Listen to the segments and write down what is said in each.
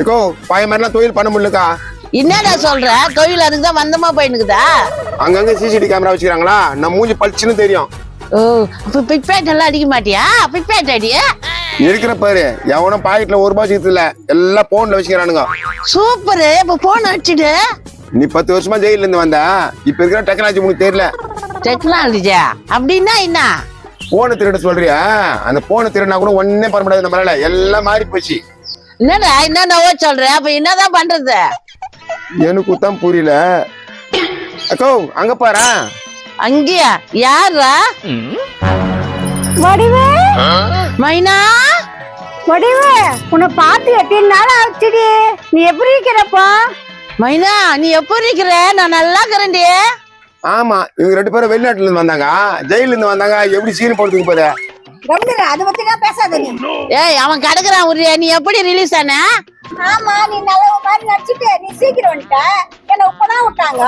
ஏக்கோ பழைய மாதிரிலாம் தொழில் பண்ண முடியலக்கா. என்னடா சொல்ற? தொழில் அதுக்கு தான் வந்தமா போயினுக்குதா அங்கங்க சிசிடிவி கேமரா வச்சுக்கிறாங்களா? நம்ம மூஞ்சி பளிச்சுன்னு தெரியும். ஓ அப்ப பிக் பேட் எல்லாம் அடிக்க மாட்டியா? பிக் பேட் அடி? இருக்கிற பாரு எவனும் பாக்கெட்ல ஒரு ரூபாய் இல்ல. எல்லாம் போன்ல வச்சுக்கிறானுங்க. சூப்பர் இப்ப போன் அடிச்சுடு நீ பத்து வருஷமா ஜெயில இருந்து வந்த. இப்ப இருக்கிற டெக்னாலஜி உனக்கு தெரியல. டெக்னாலஜியா அப்படின்னா என்ன? போனை திருட சொல்றியா? அந்த போனை திருடினா கூட ஒன்னே பண்ண முடியாது நம்மளால. எல்லாம் மாறி போச்சு என்னடா என்னென்னவோ சொல்ற அப்ப என்னதான் பண்றது? எனக்கு தான் புரியல. அக்கோ அங்க பாரு. அங்கேயா? யாரா வடிவே? மைனா? வடிவே உன்னை பார்த்து எத்தனை நாள் ஆச்சுடி? நீ எப்படி இருக்கிறப்பா? மைனா நீ எப்ப இருக்கிற? நான் நல்லா இருக்கிறேன்டி. ஆமா இவங்க ரெண்டு பேரும் வெளிநாட்டுல இருந்து வந்தாங்க. ஜெயில இருந்து வந்தாங்க. எப்படி சீன் போடுறதுக்கு போற கம்பீர அதை பத்தி தான் பேசாத நீ. ஏய் அவன் கிடக்குறான் உரிய நீ எப்படி ரிலீஸ் ஆன? ஆமா நீ நல்ல மாதிரி நடிச்சிட்டு நீ சீக்கிரம் வந்துட்ட. என்ன இப்பதான் விட்டாங்க.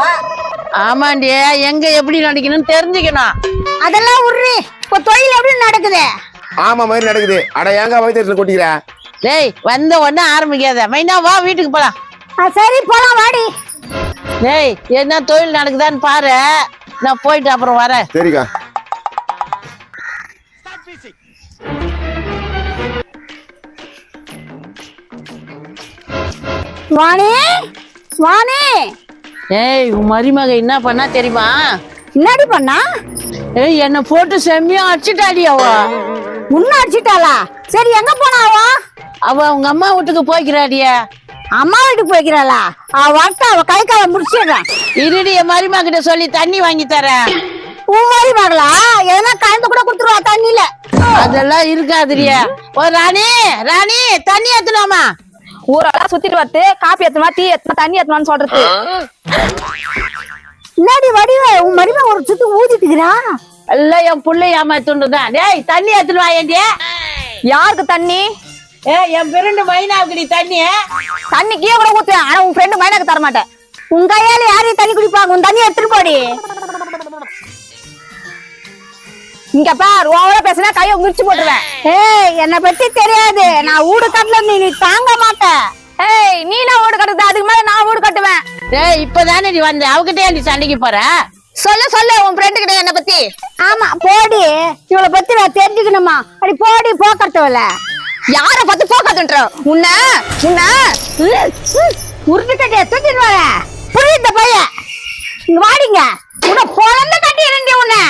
ஆமாண்டி எங்க எப்படி நடிக்கணும்னு தெரிஞ்சுக்கணும். அதெல்லாம் உருறி இப்ப தொழில் எப்படி நடக்குது? ஆமா மாதிரி நடக்குது. அட ஏங்க வயிற்றுல கொட்டிக்கிற? டேய் வந்த உடனே ஆரம்பிக்காத. மைனா வா வீட்டுக்கு போலாம். ஆ, சரி போலாம் வாடி. டேய் என்ன தொழில் நடக்குதான்னு பாரு. நான் போயிட்டு அப்புறம் வரேன். சரிக்கா. வாணி ஏய் உன் மருமக என்ன பண்ணா தெரியுமா? என்னடி பண்ணா? ஏய் என்ன போட்டு செம்மியா அடிச்சுட்டாடி அவ. உன்ன அடிச்சிட்டாளா? சரி எங்க போனா அவ? அவ உங்க அம்மா வீட்டுக்கு போய்க்கிறாடிய. அம்மா வீட்டுக்கு போய்க்கிறாளா? அவ வரட்ட அவ கை காலை முடிச்சிடுறேன். இருடி என் மருமக கிட்ட சொல்லி தண்ணி வாங்கி தரேன். உன் மாதிரி மகளா எதனா கலந்து கூட அதெல்லாம் இருக்காதுடியா ஓ ராணி ராணி தண்ணி ஏத்தலாமா ஊரெல்லாம் சுத்திட்டு வந்து காப்பி ஏத்தமா டீ ஏத்தமா தண்ணி ஏத்தமான்னு சொல்றது. என்னடி வடிவ உன் மருமக ஒரு சுத்து ஊதிட்டுக்கிறா எல்லாம் என் புள்ளை ஏமாத்துண்டுதான் டேய் தண்ணி ஏத்துட்டு வாயேண்டி யாருக்கு தண்ணி? ஏய் என் பிறண்டு மைனாவுக்கு தண்ணி. தண்ணி கீழே கூட ஊத்துவேன். ஆனா உன் ஃப்ரெண்டு மைனாக்கு தர மாட்டேன் உன் கையால யாரையும் தண்ணி குடிப்பாங்க உன் தண்ணி எடுத்துட்டு போடி. இங்க பார் ஓவரா பேசினா கையை மிரிச்சு போட்டுருவேன். ஏய் என்னை பத்தி தெரியாது. நான் ஊடு கட்டல நீ நீ தாங்க மாட்ட. ஏய் நீ நான் வீடு கட்டுறது? அதுக்கு மேல நான் வீடு கட்டுவேன். டேய் இப்பதானே நீ வந்த அவகிட்டே நீ சண்டைக்கு போற? சொல்லு சொல்லு உன் ஃப்ரெண்டு கிட்ட என்ன பத்தி. ஆமா போடி. இவளை பத்தி நான் தெரிஞ்சுக்கணுமா? அடி போடி போக்கட்டவல யார பத்தி போக்காதுன்ற உன்ன உன்ன உருட்டு கட்டிய தூக்கிட்டு வர. புரியுத பைய இங்க வாடிங்க. உன்னை பொழந்த கட்டி இருந்தே உன்னை.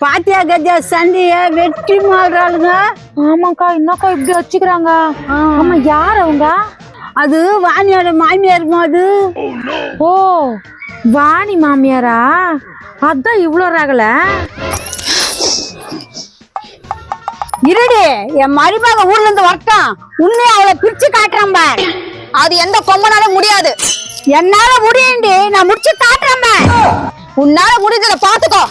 பாத்தியா கஜா சண்டைய வெற்றி மாறுறாளுங்க. ஆமாக்கா என்னக்கா இப்படி வச்சுக்கிறாங்க? ஆமா யார் அவங்க? அது வாணியோட மாமியாருமா அது. ஓ வாணி மாமியாரா? அதான் இவ்ளோ ரகல. இருடி என் மருமக ஊர்ல இருந்து வரட்டும். உன்னை அவளை பிரிச்சு காட்டுறேன் பார். அது எந்த கொம்பனால முடியாது. என்னால முடியுண்டி நான் முடிச்சு காட்டுறேன் உன்னால முடிஞ்சத பாத்துக்கோ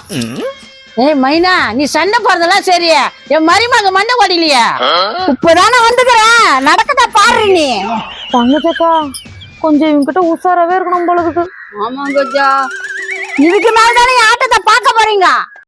ஏய் மைனா நீ சண்டை போறதெல்லாம் சரி. என் மருமக மண்டை ஓடிலையா இப்பதானே வந்துக்கிறேன் நடக்கத பாரு நீ. தங்கச்சக்கா கொஞ்சம் இவங்கிட்ட உஷாராவே இருக்கணும் போல இருக்கு ஆமா கஜா. இதுக்கு மேல தானே ஆட்டத்தை பார்க்க போறீங்க?